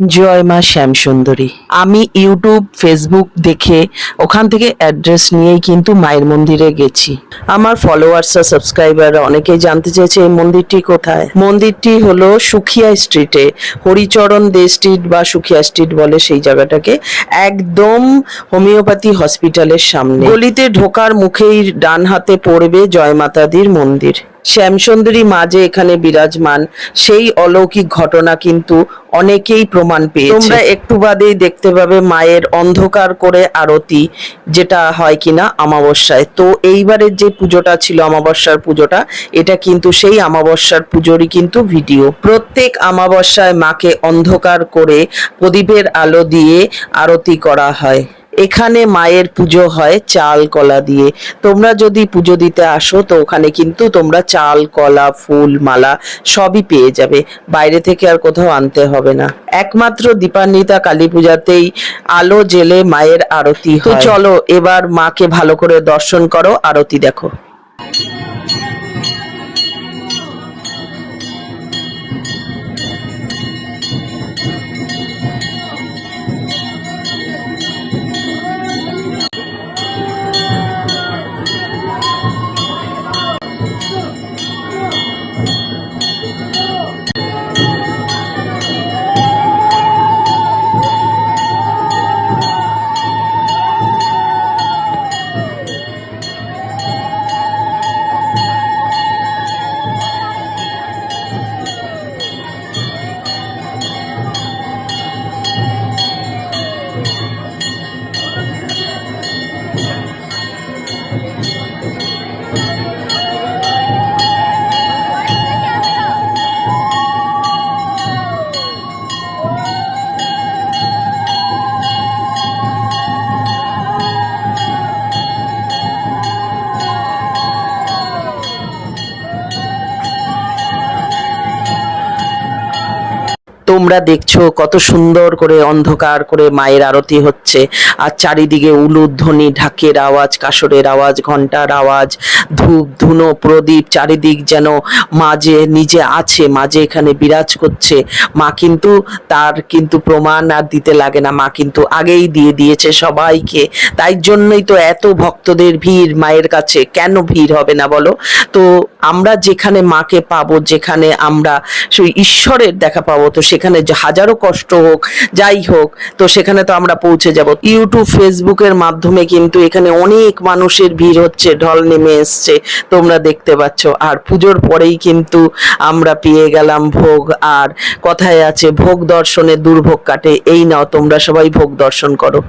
জয় মা শ্যামসুন্দরী আমি YouTube, Facebook দেখে ওখান থেকে অ্যাড্রেস নিয়েই কিন্তু মায়ের মন্দিরে গেছি। আমার ফলোয়ার্স আর সাবস্ক্রাইবার অনেকেই জানতে চেয়েছে এই মন্দিরটি কোথায়। মন্দিরটি হলো সুখিয়া স্ট্রিটে হরিচরণ দে স্ট্রিট বা সুখিয়া স্ট্রিট বলে সেই জায়গাটাকে একদম হোমিওপ্যাথি হসপিটালের সামনে। গলিতে ঢোকার মুখেই ডান হাতে পড়বে জয় মাতাদির মন্দির। শ্যামসুন্দরী মা যে এখানে বিরাজমান, সেই অলৌকিক ঘটনা কিন্তু অনেকেই প্রমাণ পেয়েছে। তোমরা একটু বাদেই দেখতে পাবে মায়ের অন্ধকার করে আরতি, যেটা হয় কিনা অমাবস্যায়। তো এইবারের যে পুজোটা ছিল, অমাবস্যার পুজোটা, এটা কিন্তু সেই অমাবস্যার পুজোরই কিন্তু ভিডিও। প্রত্যেক অমাবস্যায় মাকে অন্ধকার করে প্রদীপের আলো দিয়ে আরতি করা হয়। এখানে মায়ের পুজো হয় চাল কলা দিয়ে। তোমরা যদি পুজো দিতে আসো তো ওখানে কিন্তু তোমরা চাল কলা ফুল মালা সবই পেয়ে যাবে। বাইরে থেকে আর কোথাও আনতে হবে না। একমাত্র দীপান্বিতা কালী পূজাতেই আলো জেলে মায়ের আরতি তো চলো এবার মাকে ভালো করে দর্শন করো আরতি দেখো। তোমরা দেখছ কত সুন্দর করে অন্ধকার করে মায়ের আরতি হচ্ছে। আর চারিদিকে উলুধ্বনি ঢাকের আওয়াজ কাসরের আওয়াজ ঘণ্টার আওয়াজ, ধূপ, ধুনো, প্রদীপ চারিদিক যেন মাঝে নিজে আছে, মাঝে এখানে বিরাজ করছে। মা কিন্তু তার কিন্তু প্রমাণ আর দিতে লাগে না, মা কিন্তু আগেই দিয়ে দিয়েছে সবাইকে। তাই জন্যই তো এত ভক্তদের ভিড় মায়ের কাছে। কেন ভিড় হবে না বলো? তো আমরা যেখানে মাকে পাবো, যেখানে আমরা সেই ঈশ্বরের দেখা পাবো, তো সেখানে যে হাজারো কষ্ট হোক, যাই হোক, তো সেখানে তো আমরা পৌঁছে যাব। ইউটিউব ফেসবুকের মাধ্যমে কিন্তু এখানে অনেক মানুষের ভিড় হচ্ছে, ঢল নেমে এসছে, তোমরা দেখতে পাচ্ছ। আর পুজোর পরেই কিন্তু আমরা পেয়ে গেলাম ভোগ। আর কথায় আছে, ভোগ দর্শনে দুর্ভোগ কাটে, এই নাও তোমরা সবাই ভোগ দর্শন করো।